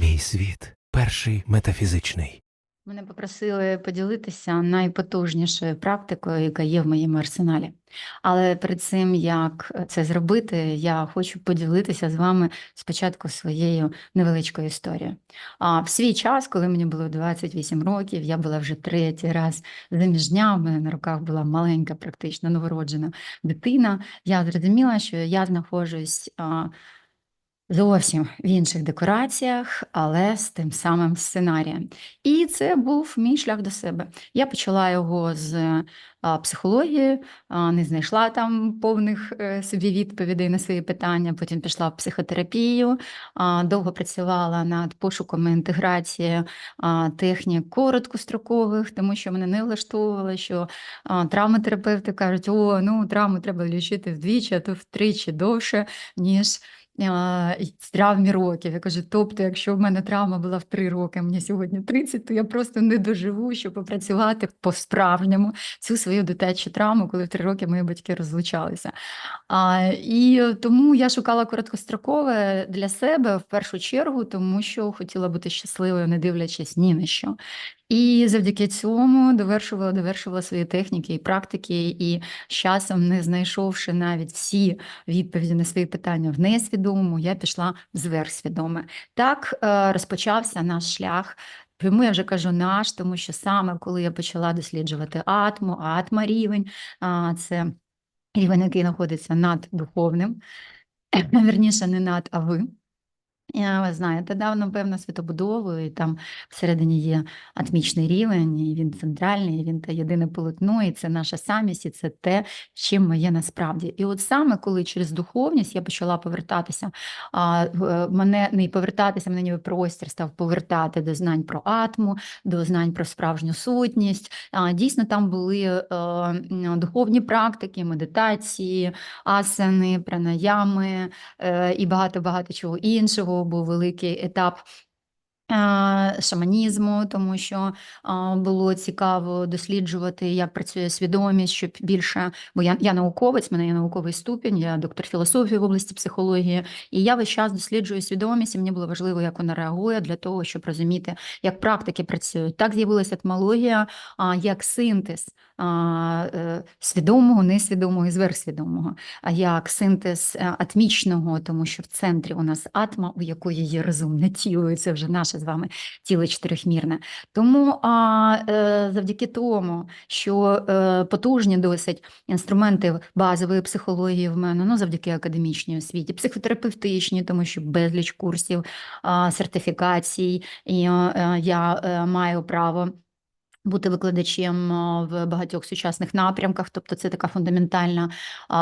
Мій світ перший метафізичний. Мене попросили поділитися найпотужнішою практикою, яка є в моєму арсеналі. Але перед цим, як це зробити, я хочу поділитися з вами спочатку своєю невеличкою історією. А в свій час, коли мені було 28 років, я була вже третій раз заміжня, в мене на руках була маленька, практично новороджена дитина. Я зрозуміла, що я знаходжусь. Зовсім в інших декораціях, але з тим самим сценарієм. І це був мій шлях до себе. Я почала його з а, психології, не знайшла там повних е, собі відповідей на свої питання. Потім пішла в психотерапію, довго працювала над пошуком і інтеграцією а, технік короткострокових, тому що мене не влаштовувало, що травматерапевти кажуть, о, ну травму треба лічити вдвічі, а то втричі довше, ніж травмі років. Я кажу, тобто, якщо в мене травма була в 3 роки, мені сьогодні 30, то я просто не доживу, щоб попрацювати по-справжньому цю свою дитячу травму, коли в 3 роки мої батьки розлучалися. А, і тому я шукала короткострокове для себе в першу чергу, тому що хотіла бути щасливою, не дивлячись ні на що. І завдяки цьому довершувала, довершувала свої техніки і практики, і з часом, не знайшовши навіть всі відповіді на свої питання в несвідомому, я пішла в зверхсвідоме. Так е, розпочався наш шлях. Чому я вже кажу наш, тому що саме коли я почала досліджувати атму, атма рівень, це рівень, який знаходиться над духовним, верніше не над, а ви. Я, Ви знаєте, давно певно світобудову, і там всередині є атмічний рівень, і він центральний, і він те єдине полотно, і це наша самість, і це те, чим ми є насправді. І от саме коли через духовність я почала повертатися, а, е, мене не повертатися, мене ніби простір став повертати до знань про атму, до знань про справжню сутність. А, Дійсно, там були е, м, духовні практики, медитації, асани, пранаями е, і багато-багато чого іншого. Був великий етап. А, Шаманізму, тому що було цікаво досліджувати, як працює свідомість, щоб більше, бо я, я науковець, в мене є науковий ступінь, я доктор філософії в області психології, і я весь час досліджую свідомість, і мені було важливо, як вона реагує для того, щоб розуміти, як практики працюють. Так з'явилася етмологія як синтез е, свідомого, несвідомого і зверхсвідомого, як синтез е, атмічного, тому що в центрі у нас атма, у якої є розумне тіло, і це вже наше з вами тіло чотирьохмірне. Тому а, е, завдяки тому, що е, потужні досить інструменти базової психології в мене, ну завдяки академічній освіті, психотерапевтичні, тому що безліч курсів, е, сертифікацій, і е, я е, маю право бути викладачем в багатьох сучасних напрямках, тобто це така фундаментальна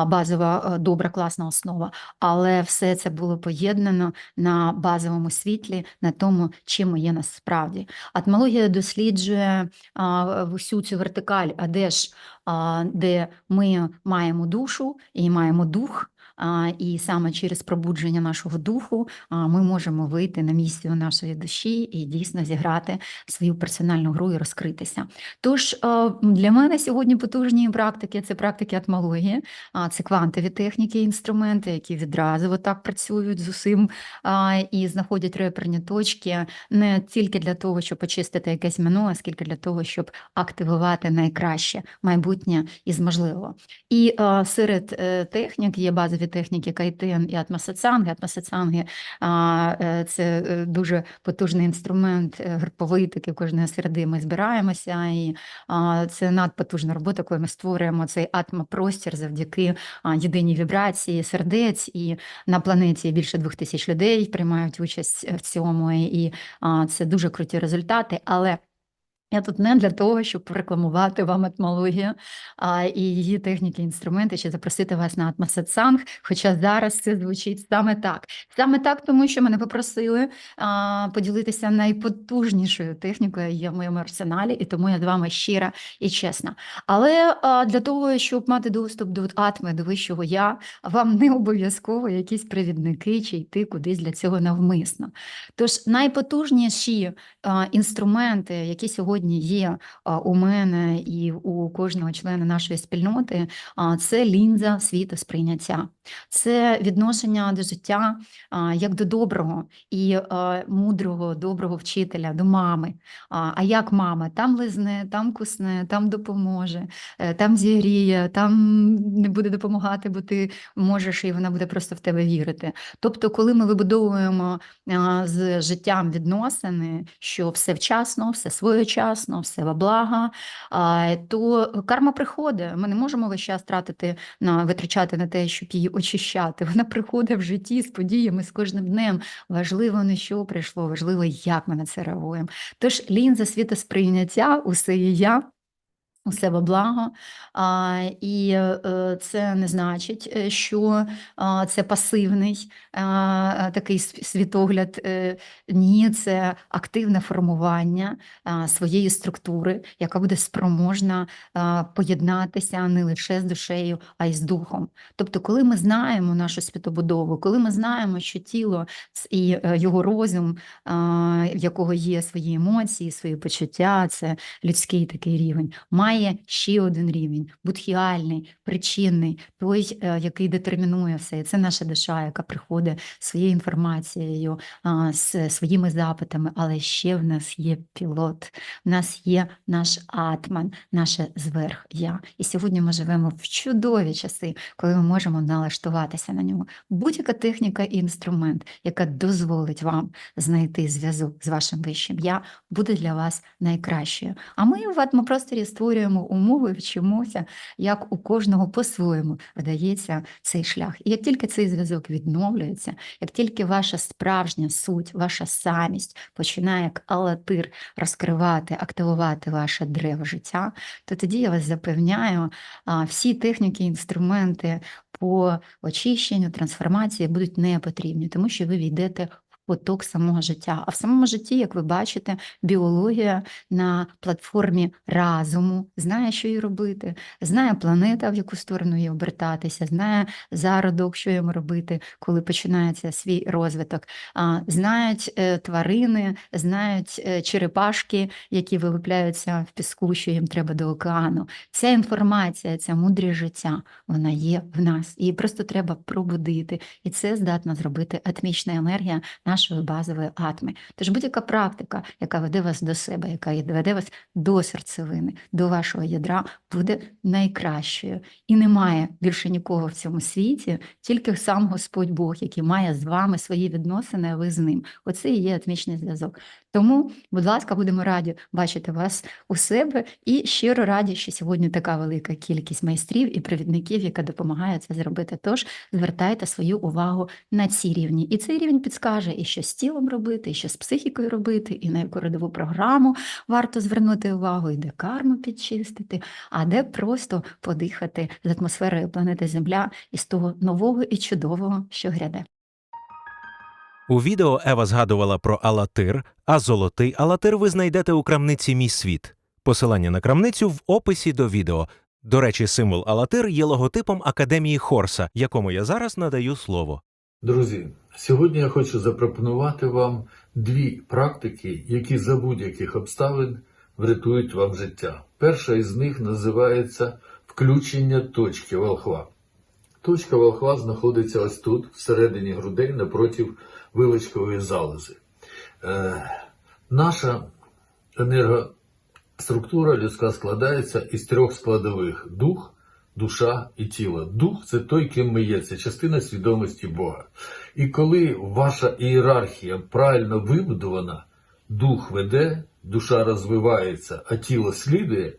базова добра класна основа. Але все це було поєднано на базовому світлі, на тому, чим є насправді. Атмологія досліджує всю цю вертикаль, а де ж де ми маємо душу і маємо дух. І саме через пробудження нашого духу ми можемо вийти на місію нашої душі і дійсно зіграти свою персональну гру і розкритися. Тож для мене сьогодні потужні практики це практики атмології, це квантові техніки, інструменти, які відразу так працюють з усім і знаходять реперні точки не тільки для того, щоб очистити якесь минуле, скільки для того, щоб активувати найкраще майбутнє із можливого. І серед е, технік є базові техніки кайтен і атмосацанги. Атмосацанги а, е, це е, дуже потужний інструмент е, груповий, такий кожної середи ми збираємося, і це надпотужна робота, коли ми створюємо цей атмопростір завдяки єдиній вібрації сердець. І на планеті більше двох тисяч людей приймають участь в цьому, і це дуже круті результати. Але я тут не для того, щоб рекламувати вам етмологію а, і її техніки, інструменти, чи запросити вас на атмосатсанг, хоча зараз це звучить саме так. Саме так, тому що мене попросили а, поділитися найпотужнішою технікою, є в моєму арсеналі, і тому я з вами щира і чесна. Але а, для того, щоб мати доступ до атми, до вищого я, вам не обов'язково якісь провідники чи йти кудись для цього навмисно. Тож найпотужніші а, інструменти, які сьогодні сьогодні є у мене і у кожного члена нашої спільноти, це лінза світосприйняття, це відношення до життя як до доброго і мудрого, доброго вчителя, до мами. А а як мама? Там лизне, там кусне, там допоможе, е, там зігріє, там не буде допомагати, бо ти можеш, і вона буде просто в тебе вірити. Тобто, коли ми вибудовуємо з життям відносини, що все вчасно, все своєчасно, все во благо, то карма приходить. Ми не можемо весь час тратити на витрачати на те, щоб її очищати. Вона приходить в житті з подіями з кожним днем. Важливо не що прийшло, важливо, як ми на це реагуємо. Тож лінза світосприйняття, усе є я. Усе во благо, і е, це не значить, е, що це пасивний такий світогляд. Е, Ні, це активне формування своєї структури, яка буде спроможна поєднатися не лише з душею, а й з духом. Тобто, коли ми знаємо нашу світобудову, коли ми знаємо, що тіло і його розум, в якого є свої емоції, свої почуття, це людський такий рівень, має ще один рівень будхіальний, причинний, той, е, який детермінує все. Це наша душа, яка приходить своєю інформацією, з своїми запитами, але ще в нас є пілот, в нас є наш атман, наше зверх я. І сьогодні ми живемо в чудові часи, коли ми можемо налаштуватися на нього. Будь-яка техніка і інструмент, яка дозволить вам знайти зв'язок з вашим вищим я, буде для вас найкращою. А ми в атмопросторі створюємо умови, вчимося, як у кожного по-своєму вдається цей шлях. І як тільки цей зв'язок відновлюється, як тільки ваша справжня суть, ваша самість починає як алатир розкривати, активувати ваше древо життя, то тоді я вас запевняю, всі техніки, інструменти по очищенню, трансформації будуть не потрібні, тому що ви війдете поток самого життя. А в самому житті, як ви бачите, біологія на платформі разуму знає, що їй робити, знає планета, в яку сторону їй обертатися, знає зародок, що йому робити, коли починається свій розвиток. Знають е, тварини, знають е, черепашки, які вилупляються в піску, що їм треба до океану. Ця інформація, ця мудрість життя, вона є в нас. Її просто треба пробудити. І це здатна зробити атмічна енергія нашої базової атми. Тож будь-яка практика, яка веде вас до себе, яка веде вас до серцевини, до вашого ядра, буде найкращою. І немає більше нікого в цьому світі, тільки сам Господь Бог, який має з вами свої відносини, а ви з ним. Оце і є атмічний зв'язок. Тому, будь ласка, будемо раді бачити вас у себе і щиро раді, що сьогодні така велика кількість майстрів і провідників, яка допомагає це зробити. Тож звертайте свою увагу на ці рівні. І цей рівень підскаже, і що з тілом робити, і що з психікою робити, і на яку родову програму варто звернути увагу, і де карму підчистити, а де просто подихати з атмосферою планети Земля і з того нового і чудового, що гряде. У відео Ева згадувала про Алатир, а золотий Алатир ви знайдете у крамниці Мій світ. Посилання на крамницю в описі до відео. До речі, символ Алатир є логотипом Академії Хорса, якому я зараз надаю слово. Друзі, сьогодні я хочу запропонувати вам дві практики, які за будь-яких обставин врятують вам життя. Перша із них називається включення точки волхва. Точка волхва знаходиться ось тут, всередині грудей, напротив вилочкової залози. Е, наша енергоструктура людська складається із трьох складових: дух, душа і тіло. Дух це той, ким ми є, це частина свідомості Бога. І коли ваша ієрархія правильно вибудована, дух веде, душа розвивається, а тіло слідує,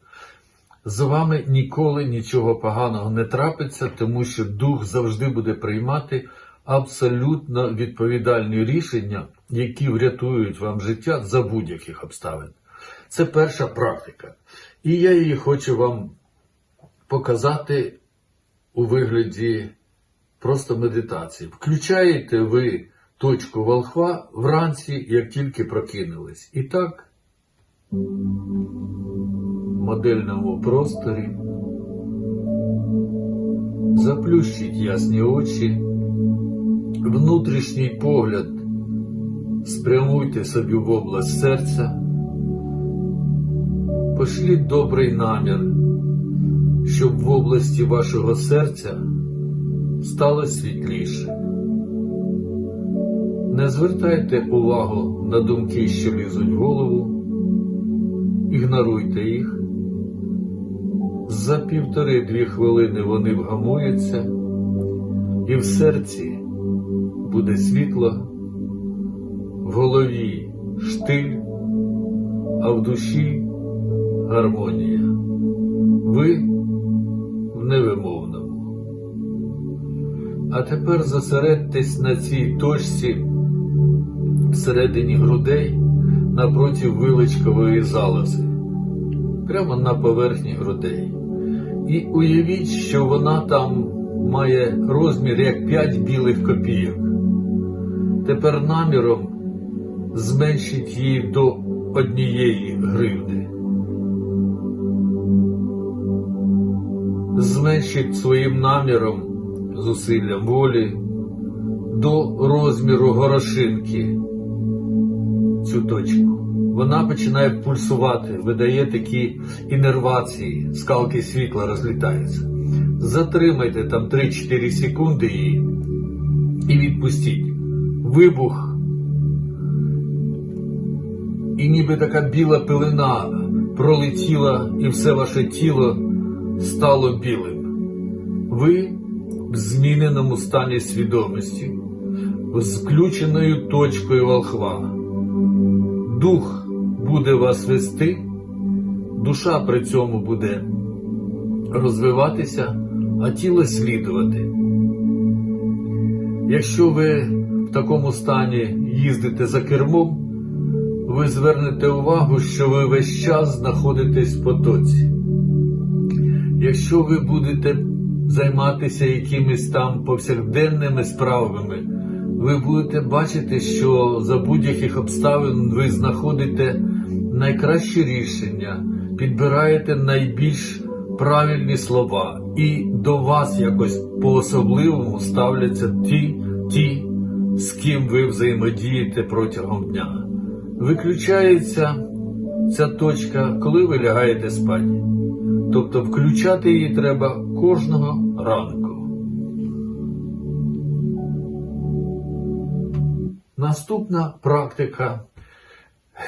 з вами ніколи нічого поганого не трапиться, тому що дух завжди буде приймати абсолютно відповідальні рішення, які врятують вам життя за будь-яких обставин. Це перша практика. І я її хочу вам показати у вигляді просто медитації. Включаєте ви точку волхва вранці, як тільки прокинулись. І так, в модельному просторі заплющіть ясні очі, внутрішній погляд спрямуйте собі в область серця. Пошліть добрий намір, щоб в області вашого серця стало світліше. Не звертайте увагу на думки, що лізуть в голову, ігноруйте їх. За півтори-дві хвилини вони вгамуються, і в серці буде світло, в голові штиль, а в душі гармонія. Ви в невимовному. А тепер зосередьтесь на цій точці всередині грудей напроти виличкової залози, прямо на поверхні грудей. І уявіть, що вона там має розмір як 5 білих копійок. Тепер наміром зменшіть її до однієї гривни. Зменшіть своїм наміром, зусиллям волі до розміру горошинки цю точку. Вона починає пульсувати, видає такі інервації, скалки світла розлітаються. Затримайте там 3-4 секунди її і відпустіть. Вибух. І ніби така біла пилина пролетіла, і все ваше тіло стало білим. Ви в зміненому стані свідомості, з включеною точкою волхва. Дух буде вас вести, душа при цьому буде розвиватися, а тіло слідувати. Якщо ви в такому стані їздите за кермом, ви звернете увагу, що ви весь час знаходитесь в потоці. Якщо ви будете займатися якимись там повсякденними справами, ви будете бачити, що за будь-яких обставин ви знаходите найкраще рішення, підбираєте найбільш правильні слова, і до вас якось по-особливому ставляться ті, ті, з ким ви взаємодієте протягом дня. Виключається ця точка, коли ви лягаєте спати. Тобто включати її треба кожного ранку. Наступна практика,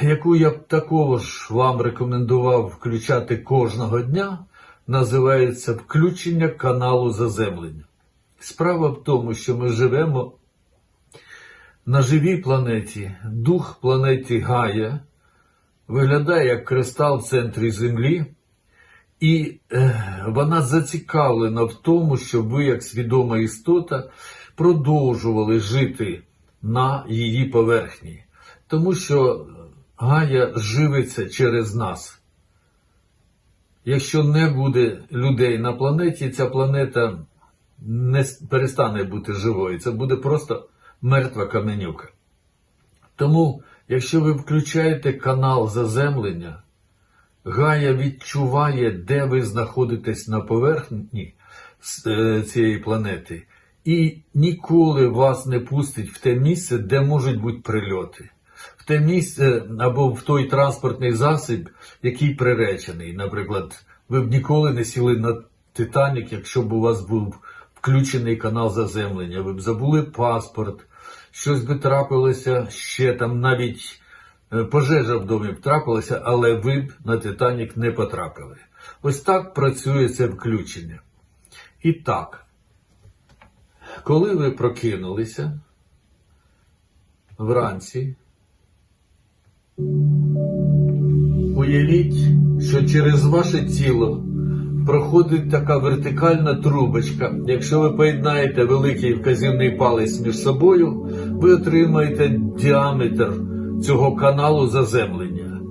яку я б також вам рекомендував включати кожного дня, називається включення каналу заземлення. Справа в тому, що ми живемо на живій планеті, дух планеті Гая виглядає як кристал в центрі Землі. І е, вона зацікавлена в тому, щоб ви, як свідома істота, продовжували жити на її поверхні. Тому що Гая живиться через нас. Якщо не буде людей на планеті, ця планета не перестане бути живою. Це буде просто мертва каменюка. Тому, якщо ви включаєте канал заземлення, Гая відчуває, де ви знаходитесь на поверхні е, цієї планети, і ніколи вас не пустить в те місце, де можуть бути прильоти. В те місце або в той транспортний засіб, який приречений. Наприклад, ви б ніколи не сіли на Титанік, якщо б у вас був включений канал заземлення. Ви б забули паспорт, щось би трапилося ще там навіть е, пожежа в домі б трапилася, але ви б на Титанік не потрапили. Ось так працює це включення. І так, коли ви прокинулися вранці, уявіть, що через ваше тіло проходить така вертикальна трубочка. Якщо ви поєднаєте великий вказівний палець між собою, ви отримаєте діаметр цього каналу заземлення.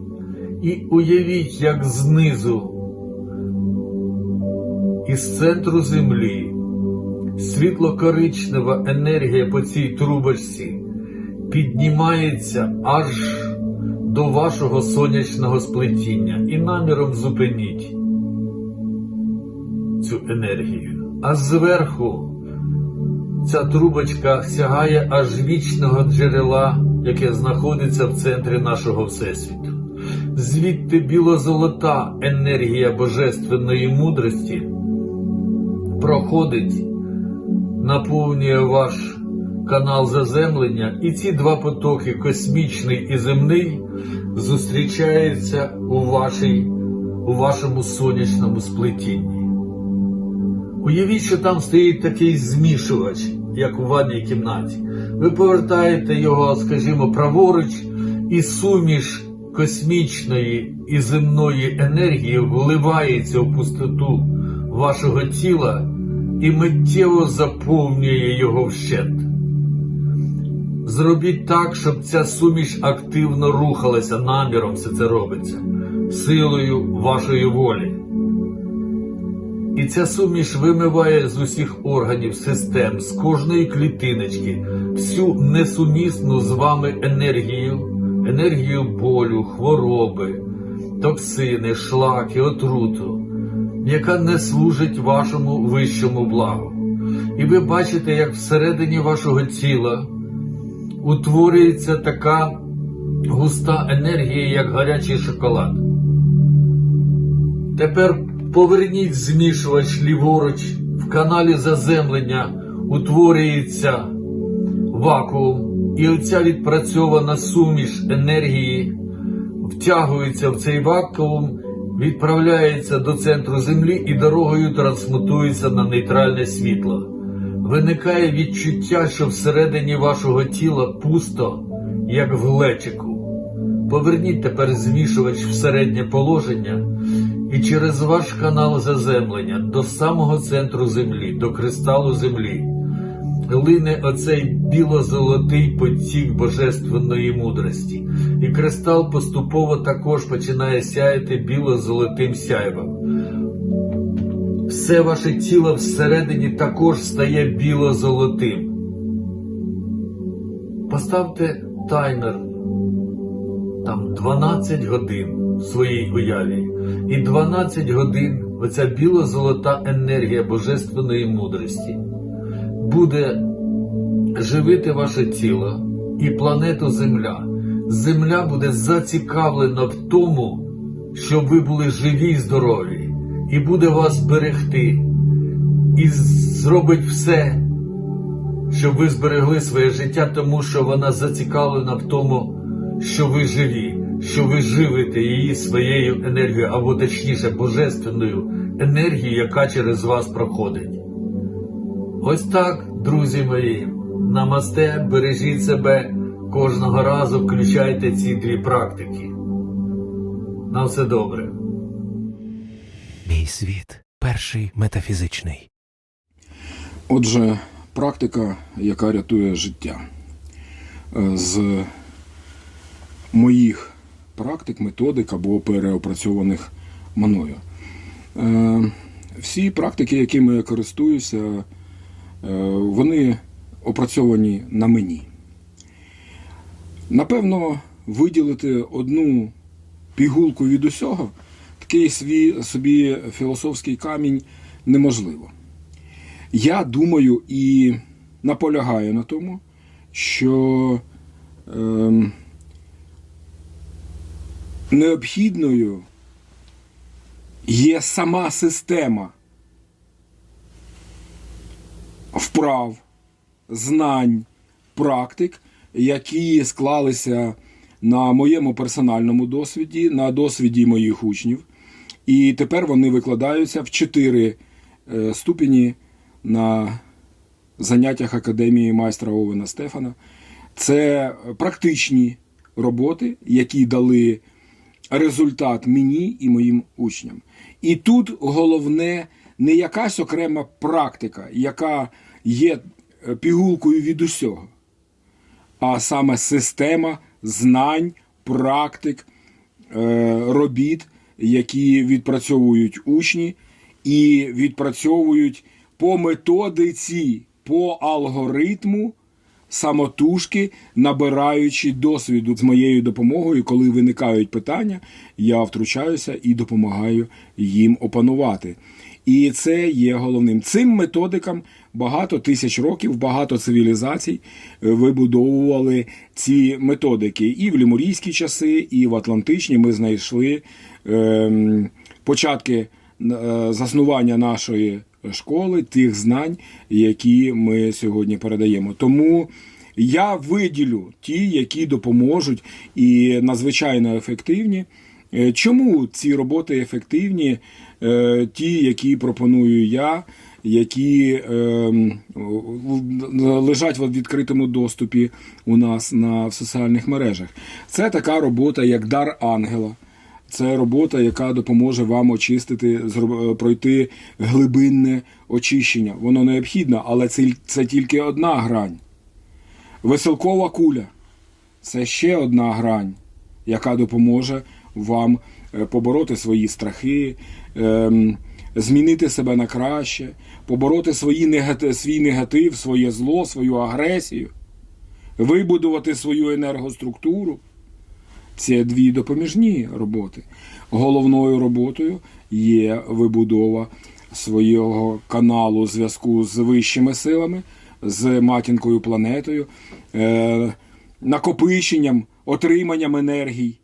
І уявіть, як знизу із центру землі світло-коричнева енергія по цій трубочці піднімається аж до вашого сонячного сплетіння і наміром зупиніть цю енергію. А зверху ця трубочка сягає аж вічного джерела, яке знаходиться в центрі нашого Всесвіту. Звідти біло-золота енергія божественної мудрості проходить, наповнює ваш канал заземлення, і ці два потоки, космічний і земний, зустрічаються у, вашій, у вашому сонячному сплетінні. Уявіть, що там стоїть такий змішувач, як у ванній кімнаті. Ви повертаєте його, скажімо, праворуч, і суміш космічної і земної енергії вливається в пустоту вашого тіла і миттєво заповнює його вщент. Зробіть так, щоб ця суміш активно рухалася, наміром все це робиться, силою вашої волі. І ця суміш вимиває з усіх органів, систем, з кожної клітиночки всю несумісну з вами енергію, енергію болю, хвороби, токсини, шлаки, отруту, яка не служить вашому вищому благу. І ви бачите, як всередині вашого тіла утворюється така густа енергія, як гарячий шоколад. Тепер поверніть змішувач ліворуч, в каналі заземлення утворюється вакуум, і оця відпрацьована суміш енергії втягується в цей вакуум, відправляється до центру Землі і дорогою трансмутується на нейтральне світло. Виникає відчуття, що всередині вашого тіла пусто, як в глечику. Поверніть тепер змішувач в середнє положення і через ваш канал заземлення до самого центру землі, до кристалу землі, лине оцей біло-золотий потік божественної мудрості, і кристал поступово також починає сяяти біло-золотим сяйвом. Все ваше тіло всередині також стає біло-золотим. Поставте таймер там 12 годин в своїй уяві. І 12 годин оця біло-золота енергія божественної мудрості буде живити ваше тіло і планету Земля. Земля буде зацікавлена в тому, щоб ви були живі й здорові, і буде вас берегти, і зробить все, щоб ви зберегли своє життя, тому що вона зацікавлена в тому, що ви живі, що ви живите її своєю енергією, або точніше божественною енергією, яка через вас проходить. Ось так, друзі мої, намасте, бережіть себе, кожного разу включайте ці дві практики. На все добре. Мій світ перший метафізичний. Отже, практика, яка рятує життя. Е, З моїх практик, методик або переопрацьованих мною. Е, Всі практики, якими я користуюся, е, вони опрацьовані на мені. Напевно, виділити одну пігулку від усього, такий свій собі філософський камінь неможливо. Я думаю і наполягаю на тому, що ем, необхідною є сама система вправ, знань, практик, які склалися на моєму персональному досвіді, на досвіді моїх учнів. І тепер вони викладаються в чотири е, ступені на заняттях Академії майстра Овена Стефана. Це практичні роботи, які дали результат мені і моїм учням. І тут головне не якась окрема практика, яка є е, пігулкою від усього, а саме система знань, практик, е, робіт, які відпрацьовують учні і відпрацьовують по методиці, по алгоритму самотужки, набираючи досвіду з моєю допомогою, коли виникають питання, я втручаюся і допомагаю їм опанувати. І це є головним. Цим методикам багато тисяч років, багато цивілізацій вибудовували ці методики. І в лімурійські часи, і в Атлантичні ми знайшли ем, початки е, заснування нашої школи, тих знань, які ми сьогодні передаємо. Тому я виділю ті, які допоможуть і надзвичайно ефективні. Е, Чому ці роботи ефективні? Е, Ті, які пропоную я, які ем, лежать в відкритому доступі у нас на в соціальних мережах. Це така робота, як дар ангела. Це робота, яка допоможе вам очистити, пройти глибинне очищення. Воно необхідно, але це, це тільки одна грань. Веселкова куля це ще одна грань, яка допоможе вам е, побороти свої страхи, ем, змінити себе на краще, побороти свої негати- свій негатив, своє зло, свою агресію, вибудувати свою енергоструктуру. Це дві допоміжні роботи. Головною роботою є вибудова свого каналу зв'язку з вищими силами, з матінкою планетою, е, накопиченням, отриманням енергій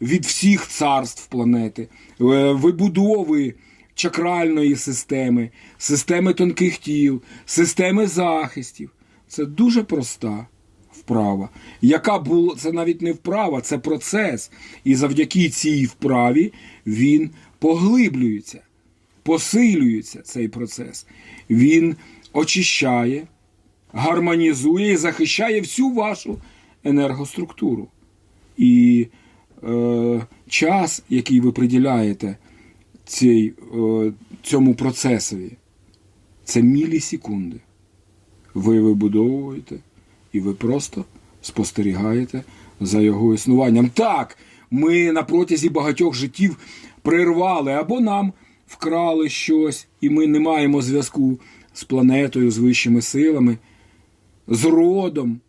від всіх царств планети, е, вибудови чакральної системи, системи тонких тіл, системи захистів. Це дуже проста вправа, яка була це навіть не вправа, це процес. І завдяки цій вправі він поглиблюється, посилюється цей процес. Він очищає, гармонізує і захищає всю вашу енергоструктуру. І е, час, який ви приділяєте цій, е, цьому процесові, це мілісекунди. Ви вибудовуєте і ви просто спостерігаєте за його існуванням. Так, ми на протязі багатьох життів прервали або нам вкрали щось, і ми не маємо зв'язку з планетою, з вищими силами, з родом,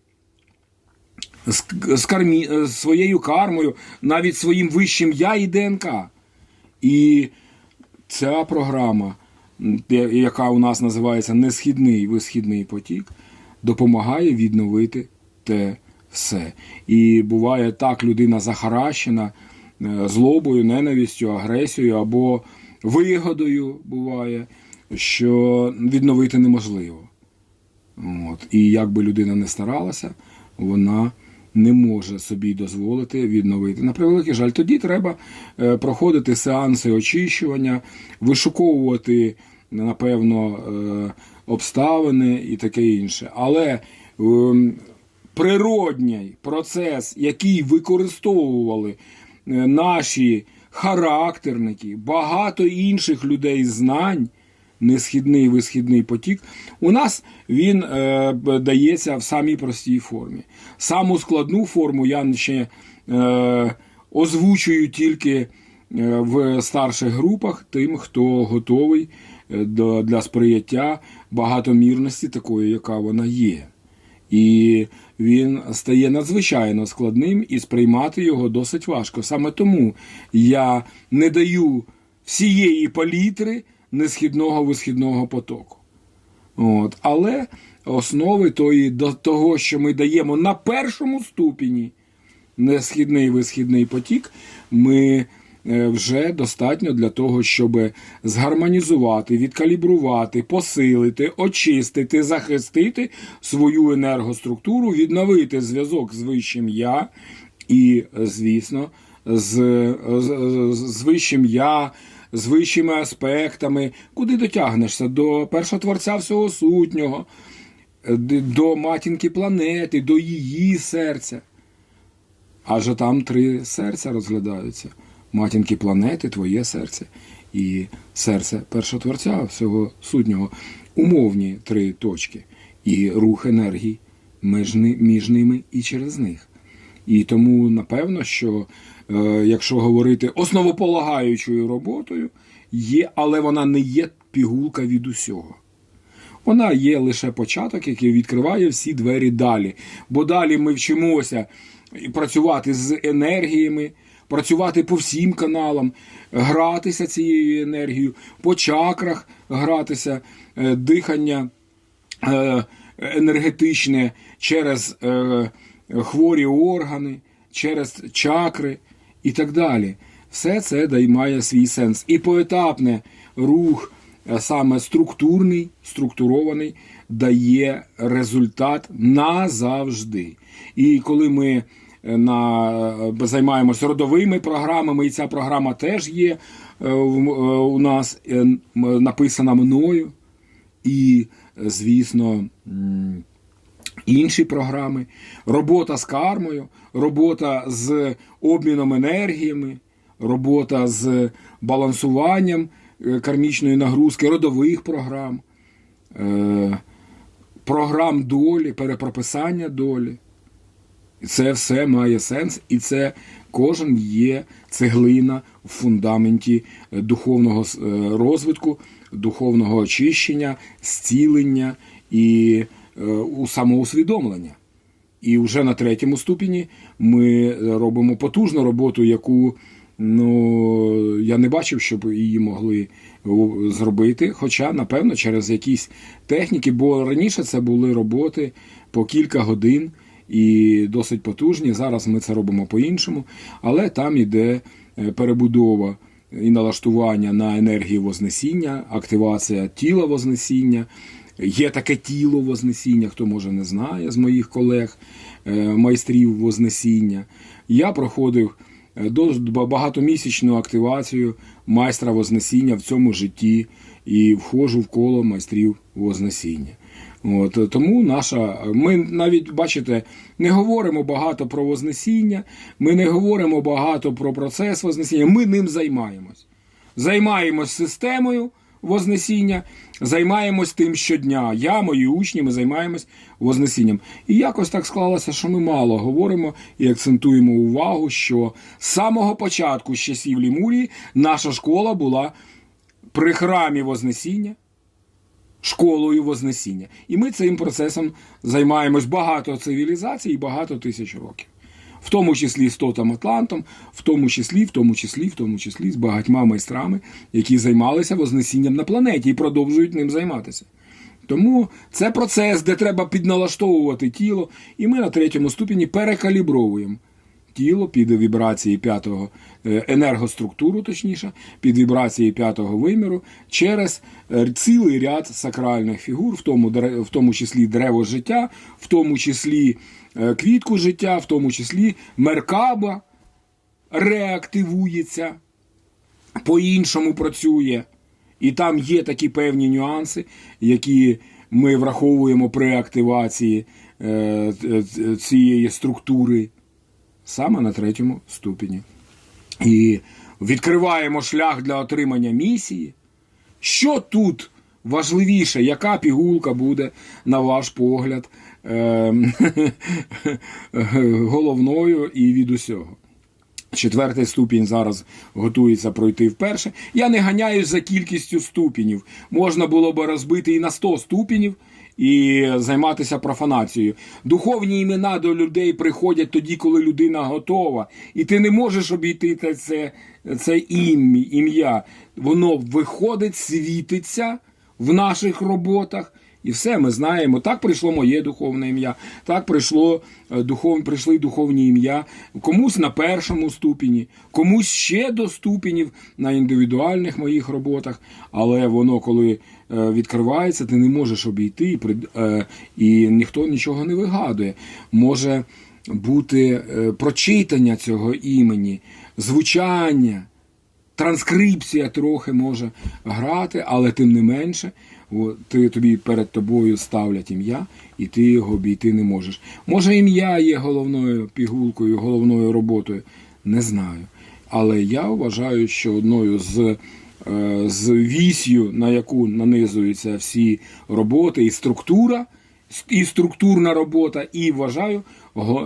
з, з, кармі, з своєю кармою, навіть своїм вищим я і ДНК. І ця програма, яка у нас називається Несхідний висхідний потік, допомагає відновити те все. І буває так, людина захаращена е, злобою, ненавистю, агресією або вигодою буває, що відновити неможливо. От. І як би людина не старалася, вона не може собі дозволити відновити. На превеликий жаль, тоді треба е, проходити сеанси очищування, вишуковувати, напевно, е, обставини і таке інше. Але ем, природній процес, який використовували е, наші характерники, багато інших людей знань, несхідний висхідний потік, у нас він е, дається в самій простій формі. Саму складну форму я ще е, озвучую тільки е, в старших групах тим, хто готовий для сприяття багатомірності такої, яка вона є. І він стає надзвичайно складним, і сприймати його досить важко. Саме тому я не даю всієї палітри несхідного висхідного потоку. От. Але основи тої, до того, що ми даємо на першому ступені несхідний висхідний потік, ми е, вже достатньо для того, щоб згармонізувати, відкалібрувати, посилити, очистити, захистити свою енергоструктуру, відновити зв'язок з вищим я і, звісно, з, з, з вищим я. З вищими аспектами, куди дотягнешся до першотворця всього сутнього, до матінки планети, до її серця. Адже там три серця розглядаються: матінки планети, твоє серце і серце першотворця всього сутнього. Умовні три точки і рух енергії між, ними і через них. І тому, напевно, що е, якщо говорити основополагаючою роботою, є, але вона не є пігулка від усього. Вона є лише початок, який відкриває всі двері далі. Бо далі ми вчимося працювати з енергіями, працювати по всім каналам, гратися цією енергією, по чакрах гратися, е, дихання е, енергетичне через е, хворі органи, через чакри і так далі. Все це дає- має свій сенс. І поетапне рух, саме структурний, структурований, дає результат назавжди. І коли ми на, займаємося родовими програмами, і ця програма теж є е, е, у нас е, написана мною. І, е, звісно, інші програми, робота з кармою, робота з обміном енергіями, робота з балансуванням е, кармічної нагрузки, родових програм, е, програм долі, перепрописання долі. Це все має сенс, і це кожен є цеглина в фундаменті е, духовного е, розвитку, духовного очищення, зцілення і е, самоусвідомлення. І вже на третьому ступені ми робимо потужну роботу, яку ну, я не бачив, щоб її могли зробити. Хоча, напевно, через якісь техніки, бо раніше це були роботи по кілька годин і досить потужні. Зараз ми це робимо по-іншому, але там іде е, перебудова і налаштування на енергію Вознесіння, активація тіла Вознесіння. Є таке тіло Вознесіння, хто може не знає з моїх колег, е, майстрів Вознесіння. Я проходив е, багатомісячну активацію майстра Вознесіння в цьому житті і входжу в коло майстрів Вознесіння. От, тому наша, ми навіть бачите, не говоримо багато про Вознесіння, ми не говоримо багато про процес Вознесіння, ми ним займаємось. Займаємось системою Вознесіння, займаємось тим щодня. Я, мої учні, ми займаємось Вознесінням. І якось так склалося, що ми мало говоримо і акцентуємо увагу, що з самого початку, з часів Лімурії, наша школа була при храмі Вознесіння школою Вознесіння. І ми цим процесом займаємось багато цивілізацій і багато тисяч років. В тому числі з Тотом Атлантом, в тому числі, в тому числі, в тому числі з багатьма майстрами, які займалися Вознесінням на планеті і продовжують ним займатися. Тому це процес, де треба підналаштовувати тіло, і ми на третьому ступені перекалібровуємо тіло під вібрації п'ятого е, енергоструктуру, точніше, під вібрації п'ятого виміру через е, цілий ряд сакральних фігур, в тому, в тому числі древо життя, в тому числі е, квітку життя, в тому числі меркаба реактивується, по-іншому працює. І там є такі певні нюанси, які ми враховуємо при активації цієї структури саме на третьому ступені. І відкриваємо шлях для отримання місії. Що тут важливіше, яка пігулка буде, на ваш погляд, е, головною і від усього? Четвертий ступінь зараз готується пройти вперше. Я не ганяюсь за кількістю ступенів. Можна було би розбити і на 100 ступенів і займатися профанацією. Духовні імена до людей приходять тоді, коли людина готова. І ти не можеш обійти це, це ім- ім'я. Воно виходить, світиться в наших роботах. І все ми знаємо. Так прийшло моє духовне ім'я, так прийшло е, духов, прийшли духовні ім'я. Комусь на першому ступені, комусь ще до ступенів на індивідуальних моїх роботах. Але воно, коли е, відкривається, ти не можеш обійти е, і ніхто нічого не вигадує. Може бути прочитання цього імені, звучання транскрипція трохи може грати, але тим не менше, ти, тобі перед тобою ставлять ім'я, і ти його обійти не можеш. Може, ім'я є головною пігулкою, головною роботою. Не знаю. Але я вважаю, що одною з, е, з вісью, на яку нанизуються всі роботи, і структура, і структурна робота, і вважаю,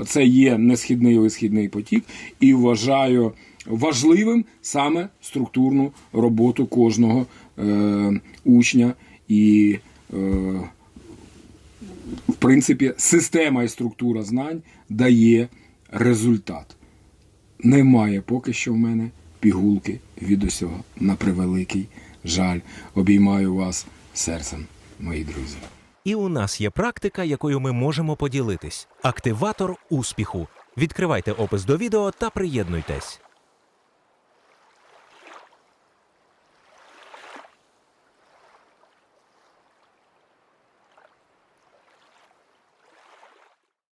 це є несхідний висхідний потік, і вважаю важливим саме структурну роботу кожного е, учня і в принципі, система і структура знань дає результат. Немає поки що в мене пігулки від усього. На превеликий жаль. Обіймаю вас серцем, мої друзі. І у нас є практика, якою ми можемо поділитись. Активатор успіху. Відкривайте опис до відео та приєднуйтесь.